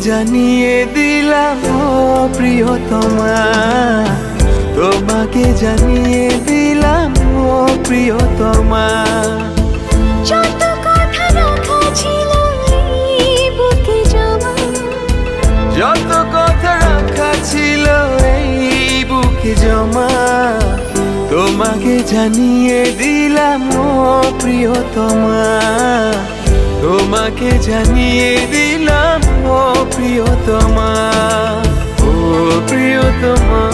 জানিয়ে দিলাম প্রিয়তমা। তোমাকে জানিয়ে দিলাম প্রিয়তমা। যত কথা রাখা ছিল এই বুকে জমা। তোমাকে জানিয়ে দিলাম প্রিয়তমা। তোমাকে জানিয়ে দিলাম ও প্রিয়তমা ও প্রিয়তমা।